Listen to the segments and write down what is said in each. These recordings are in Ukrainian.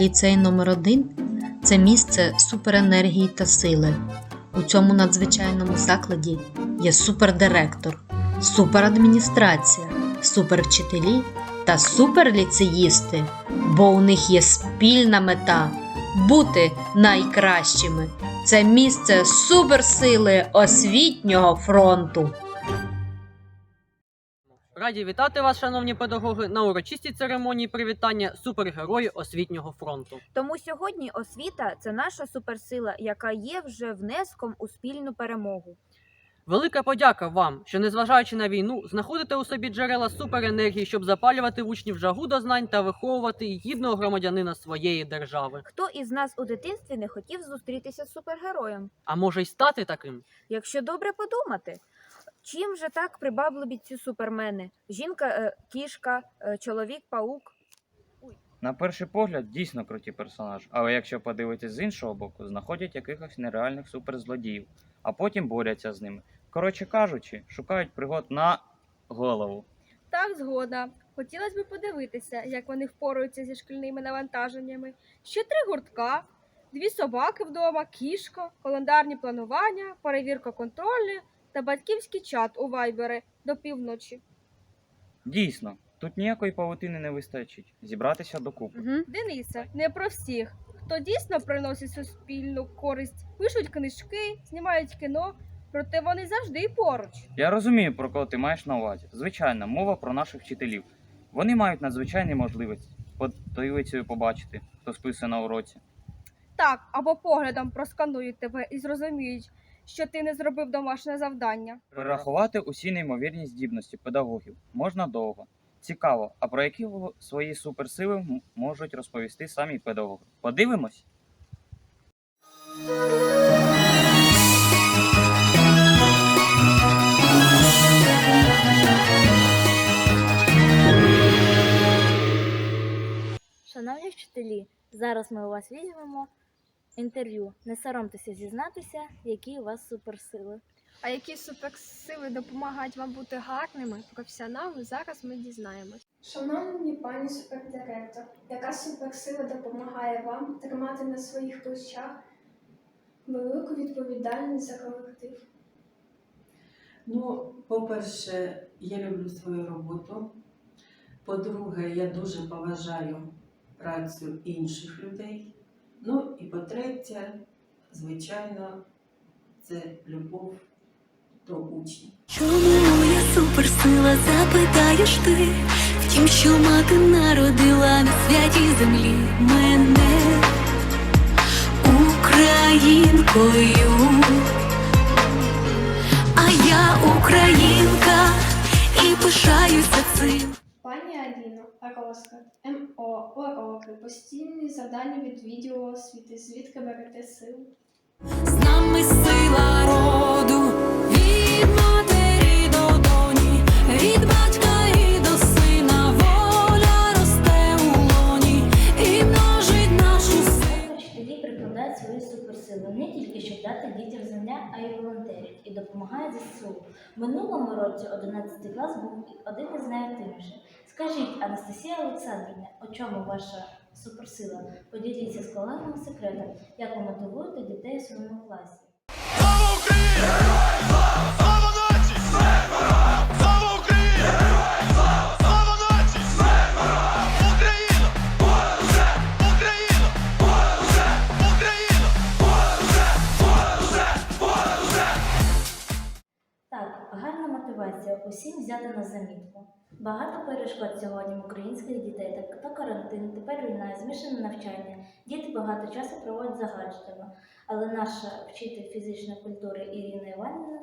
Ліцей номер 1 це місце суперенергії та сили. У цьому надзвичайному закладі є супердиректор, суперадміністрація, супервчителі та суперліцеїсти, бо у них є спільна мета бути найкращими. Це місце суперсили освітнього фронту. Раді вітати вас, шановні педагоги, на урочистій церемонії привітання супергерої освітнього фронту. Тому сьогодні освіта це наша суперсила, яка є вже внеском у спільну перемогу. Велика подяка вам, що, незважаючи на війну, знаходите у собі джерела суперенергії, щоб запалювати в учнів жагу до знань та виховувати гідного громадянина своєї держави. Хто із нас у дитинстві не хотів зустрітися з супергероєм? А може й стати таким? Якщо добре подумати, чим же так привабливі ці супермени? Жінка, е, кішка, е, чоловік, паук. На перший погляд, дійсно круті персонажі, але якщо подивитись з іншого боку, знаходять якихось нереальних суперзлодіїв, а потім борються з ними. Коротше кажучи, шукають пригод на голову. Так, згода. Хотілося б подивитися, як вони впораються зі шкільними навантаженнями. Ще три гуртка, дві собаки вдома, кішка, календарні планування, перевірка контрольної та батьківський чат у вайбери до півночі. Дійсно, тут ніякої павутини не вистачить зібратися докупи. Угу. Дениса, не про всіх. Хто дійсно приносить суспільну користь, пишуть книжки, знімають кіно, проте вони завжди поруч. Я розумію, про кого ти маєш на увазі. Звичайно, мова про наших вчителів. Вони мають надзвичайні можливості подивитися побачити, хто списує на уроці. Так, або поглядом просканують тебе і зрозуміють, що ти не зробив домашнє завдання. Перерахувати усі неймовірні здібності педагогів можна довго. Цікаво, а про які свої суперсили можуть розповісти самі педагоги? Подивимось. Шановні вчителі, зараз ми у вас візьмемо інтерв'ю. Не соромтеся зізнатися, які у вас суперсили. А які суперсили допомагають вам бути гарними професіоналами, зараз ми дізнаємось. Шановні пані супердиректор, яка суперсила допомагає вам тримати на своїх плечах велику відповідальність за колектив? Ну, по-перше, я люблю свою роботу. По-друге, я дуже поважаю працю інших людей. Ну і по-третє, звичайно, це любов до учнів. Чому моя суперсила, запитаєш ти? Втім, що мати народила на святій землі мене українкою, а я українка і пишаюся цим. Розклад, МО, уроки, постійні завдання від відділу освіти. Звідки берете силу? З нами сила роду від матері до доні, від батька і до сина, воля росте у лоні і множить нашу силу. Вчителі прикладають свої суперсили не тільки щоб дати дітям знання, а й волонтерять і допомагають ЗСУ. В минулому році 11 клас був один із найактивніших. Скажіть, Анастасія Олександрівна, у чому ваша суперсила? Поділіться з колегами секретом, як ви мотивуєте дітей у своєму класі. Так, гарна мотивація. Усім взяти на замітку. Багато перешкод сьогодні в українських дітей, то карантин, тепер війна, змішане навчання. Діти багато часу проводять за гаджетами. Але наша вчитель фізичної культури Ірина Іванівна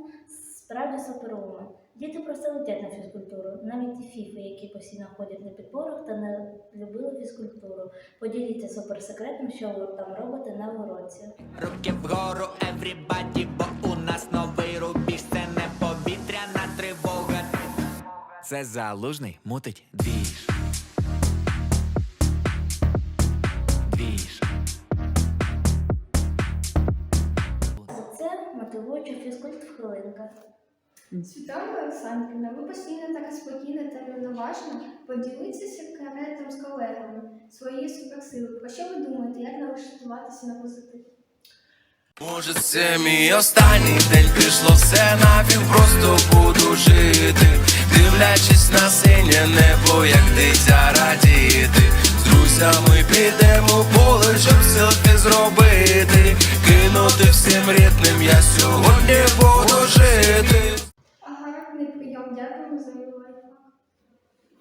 справді суперума. Діти просто летять на фізкультуру, навіть ті фіфи, які постійно ходять на підборах та не любили фізкультуру. Поділіться суперсекретом, що ви там робите на уроці. Руки вгору, everybody, бо у нас новий Це залужний мутить двіж. Двіж. За це мотивуюча фізкульт в хвилинках. Світлана Олександрівна, Ви постійно така спокійна та рівноважна. Поділіться секретом з колегами свої суперсили. Про що ви думаєте, як налаштуватися на позитив? Може, це мій останній день пішло все нафіг, просто буду жити, дивлячись на синє небо, як дитя радіти. З друзями підемо поле, щоб селфі зробити, кинути всім рідним, я сьогодні буду жити. Гарний прийом, дякуємо за його лайфхак.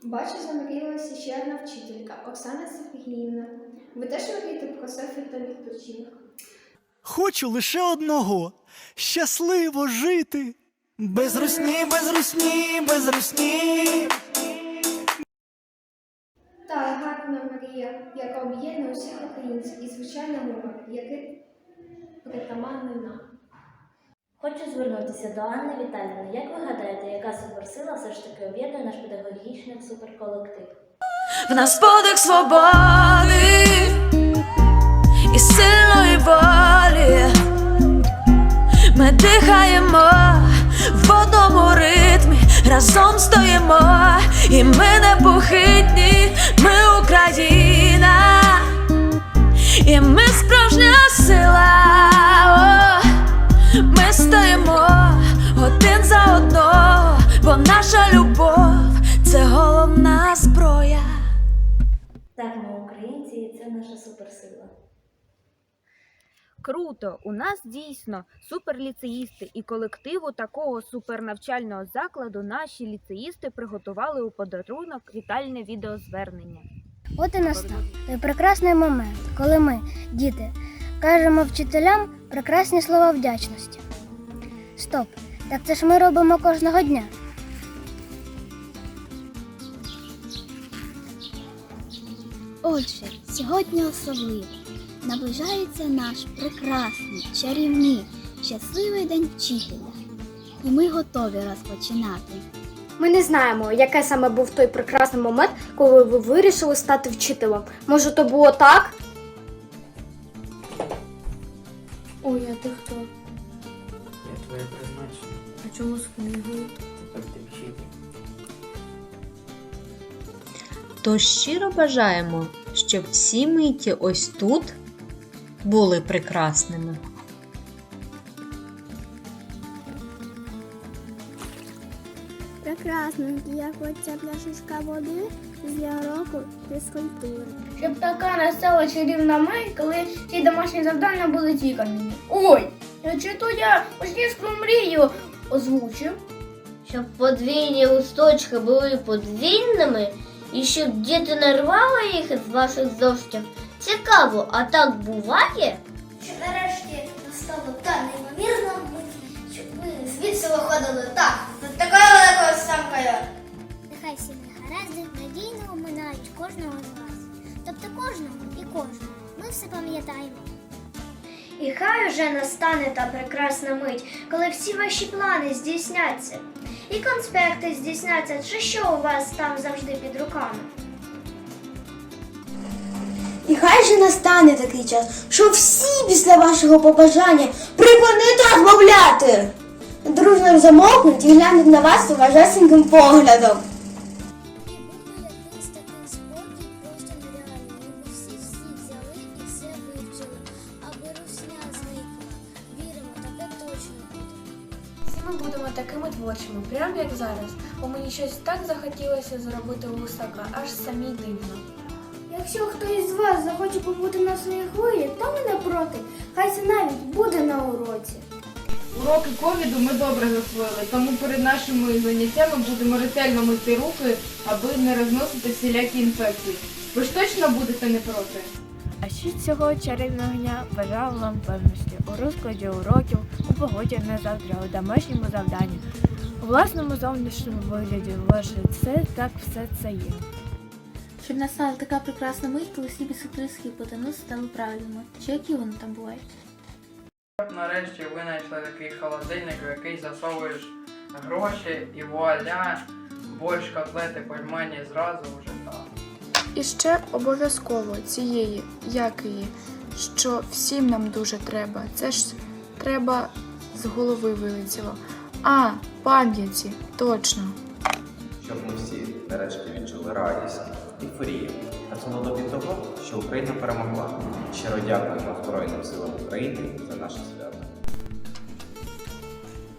Бачу, замріялася ще одна вчителька Оксана Сергіївна. Ви теж мрієте про селфі та відпочинок? Хочу лише одного щасливо жити. Без русні, без русні, без русні. Так, гарна мрія, яка об'єднує усіх українців і звичайно мова, який притаманний нам. Хочу звернутися до Анни Віталіївни. Як ви гадаєте, яка суперсила все ж таки об'єднує наш педагогічний суперколектив? В нас подих свободи і сильної волі. Ми дихаємо в одному ритмі, разом стоїмо, і ми непохитні, ми Україна, Круто! У нас дійсно суперліцеїсти і колективу такого супернавчального закладу наші ліцеїсти приготували у подарунок вітальне відеозвернення. От і настав той прекрасний момент, коли ми, діти, кажемо вчителям прекрасні слова вдячності. Стоп, так це ж ми робимо кожного дня. Отже, сьогодні особливо наближається наш прекрасний, чарівний, щасливий день вчителя. І ми готові розпочинати. Ми не знаємо, яке саме був той прекрасний момент, коли ви вирішили стати вчителем. Може, то було так? Ой, а ти хто? Я твоє призначення. А чому з книгою? Тепер ти вчитель. Тож щиро бажаємо, щоб всі миті ось тут були прекрасними. Прекрасно, як оця пляшечка води з року фізкультури. Щоб така настала чарівна мить, коли ці домашні завдання будуть виконані. Ой, чи то я учнівську мрію озвучив? Щоб подвійні листочки були подвійними і щоб діти не рвали їх із ваших зошитів. Цікаво, а так буває? Що нарешті настала та неймовірна мить, щоб ми звідси виходили так, з такою великою самкою. Нехай всі негаразди надійно оминають кожного з вас. Тобто кожного і кожного. Ми все пам'ятаємо. І хай уже настане та прекрасна мить, коли всі ваші плани здійсняться. І конспекти здійсняться, чи що у вас там завжди під руками. І хай же настане такий час, що всі після вашого побажання припинити розмовляти. Дружно замовкнуть і глянуть на вас уважасеньким поглядом. Будемо такими творчими, прямо як зараз, бо мені щось так захотілося зробити вусака, аж самій дивно. Якщо хтось з вас захоче побути на своїй хвилі, то ми не проти. Хай це навіть буде на уроці. Уроки ковіду ми добре засвоїли, тому перед нашими заняттями будемо ретельно мити руки, аби не розносити всілякі інфекції. Ви ж точно будете не проти? А ще цього чарівного дня бажаю вам певності у розкладі уроків, у погоді на завтра, у домашньому завданні, у власному зовнішньому вигляді ваше це так все це є. Щоб настала така прекрасна мить, коли всі бісквітські гіпотенузи стали правильними. Чи які вони там бувають? Щоб нарешті винайшли такий холодильник, в який засовуєш гроші і вуаля, борщ, котлети, пельмені зразу вже там. І ще обов'язково цієї, як її, що всім нам дуже треба. Це ж треба з голови вилетіло. А, пам'яті, точно. Щоб ми всі нарешті відчули радість, ейфорію та це від того, що Україна перемогла. Щиро дякуємо Збройним силам України за наше свято.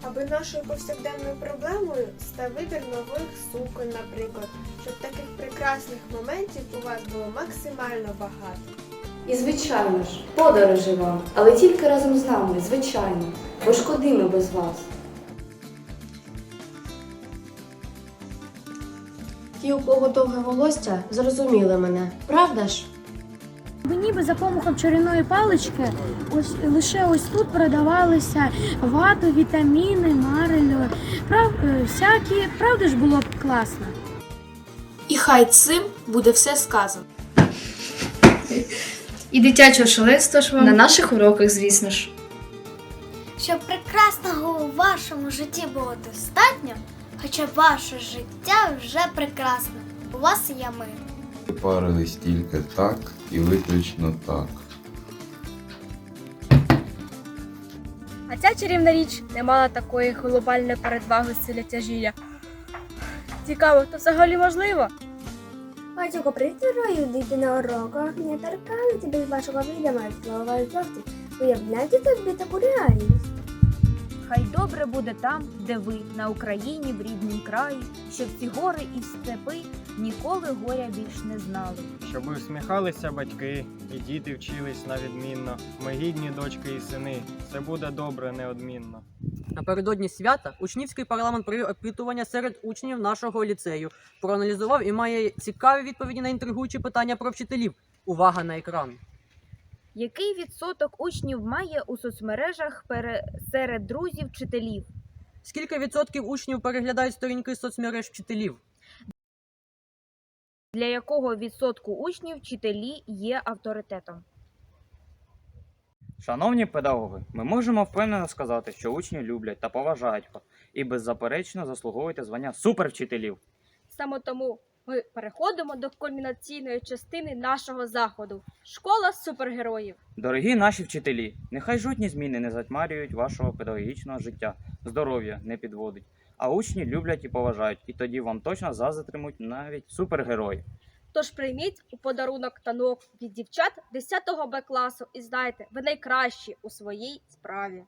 Аби нашою повсякденною проблемою став вибір нових суконь, наприклад, щоб таких прекрасних моментів у вас було максимально багато. І звичайно ж, подорожі вам, але тільки разом з нами, звичайно, бо ми без вас? Ті, у кого довге волосся, зрозуміли мене, правда ж? Ви ніби за помахом чарівної палички, ось лише ось тут продавалися вату, вітаміни, марель, прав, е, всякі, правда ж було б класно. І хай цим буде все сказано. І дитячого шаленства ж вам на наших уроках, звісно ж. Щоб прекрасного у вашому житті було достатньо, хоча ваше життя вже прекрасне. У вас є мир. Парились тільки так і виключно так. А ця чарівна річ не мала такої глобальної передваги силі тяжіння. Цікаво, то взагалі можливо? Батько притираю діти на уроках, не торкаються без вашого відома слова зовсім. Уявляйте собі таку реальність. Хай добре буде там, де ви, на Україні, в ріднім краї, щоб ці гори і степи ніколи горя більш не знали. Щоб усміхалися батьки, і діти вчились на відмінно. Ми гідні дочки і сини. Все буде добре, неодмінно. Напередодні свята учнівський парламент провів опитування серед учнів нашого ліцею, проаналізував і має цікаві відповіді на інтригуючі питання про вчителів. Увага на екран! Який відсоток учнів має у соцмережах серед друзів вчителів? Скільки відсотків учнів переглядають сторінки соцмереж вчителів? Для якого відсотку учнів вчителі є авторитетом? Шановні педагоги, ми можемо впевнено сказати, що учні люблять та поважають вас і беззаперечно заслуговуєте звання супервчителів. Саме тому ми переходимо до кульмінаційної частини нашого заходу школа супергероїв. Дорогі наші вчителі, нехай жодні зміни не затьмарюють вашого педагогічного життя, здоров'я не підводить, а учні люблять і поважають, і тоді вам точно зазитримуть навіть супергерої. Тож прийміть у подарунок танок від дівчат 10 Б класу і знайте, ви найкращі у своїй справі.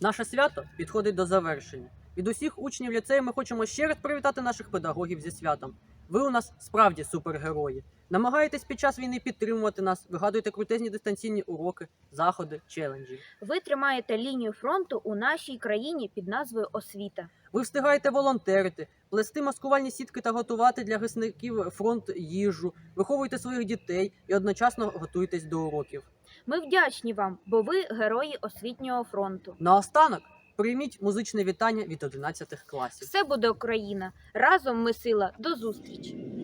Наше свято підходить до завершення. Від усіх учнів ліцею ми хочемо ще раз привітати наших педагогів зі святом. Ви у нас справді супергерої. Намагаєтесь під час війни підтримувати нас, вигадуєте крутезні дистанційні уроки, заходи, челенджі. Ви тримаєте лінію фронту у нашій країні під назвою освіта. Ви встигаєте волонтерити, плести маскувальні сітки та готувати для гисників фронт їжу, виховуєте своїх дітей і одночасно готуєтесь до уроків. Ми вдячні вам, бо ви герої освітнього фронту. Наостанок прийміть музичне вітання від 11 класів. Все буде Україна. Разом ми сила. До зустрічі!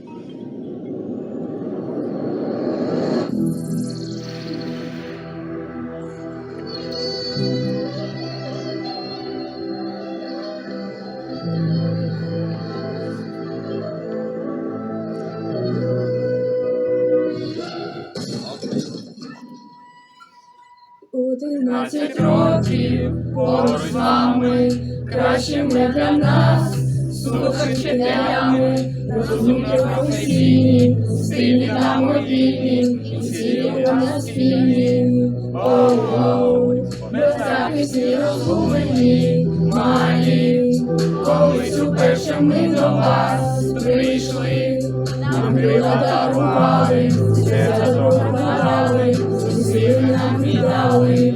Кращими для нас, супер вчителями, розумні професійні, стильні та мобільні, всі у нас спільні. Оу, беззахисні розгублені, малі, колись уперше ми до вас прийшли, нам крила дарували, серця допомагали, сили нам віддали,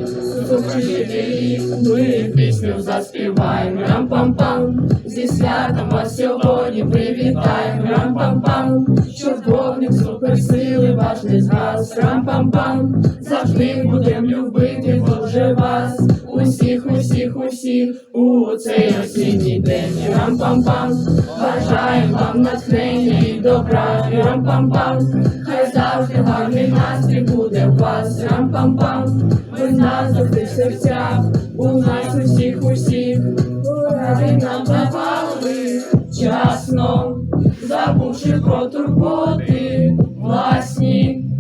ми пісню заспіваємо, рам-пам-пам, зі святом вас сьогодні привітаємо, рам-пам-пам, щоб вогник суперсили ваш не згас, рам-пам-пам, завжди будем любити дуже вас, усіх, усіх, усіх, у цей осінній день, рам-пам-пам, бажаємо вам натхнення і добра, рам-пам-пам, завжди гарний настрій буде у вас, рам-пам-пам, ви нас завжди в серцях, у нас усіх, усіх, ради нам давали вчасно, забувши про турботи власні,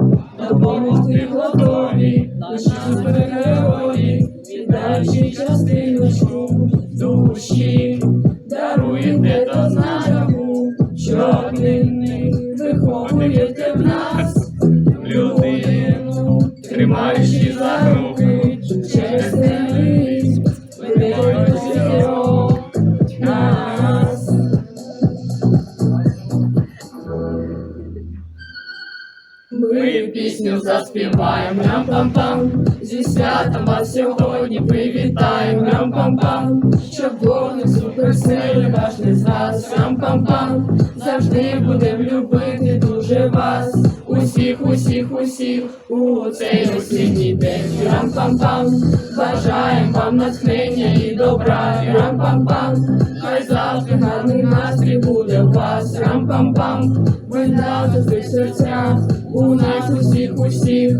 допомогти готові, наші супергерої, віддаючи частиночку душі, даруєте дознанню, щоднини, виховуєте в нас людину, тримаючи за руки, чесний лист, ведете зірок нас. Ми пісню заспіваємо, рам-пам-пам, зі святом вас сьогодні привітаємо, рам-пам-пам, щоб вогник суперсили ваш не згас, рам-пам-пам, завжди будем любити дуже вас, усіх, усіх, усіх, у цей осінній день, рам-пам-пам, бажаємо вам натхнення і добра, рам-пам-пам, хай завжди гарний настрій буде у вас, рам-пам-пам, ви завжди в серцях, у нас усіх, усіх.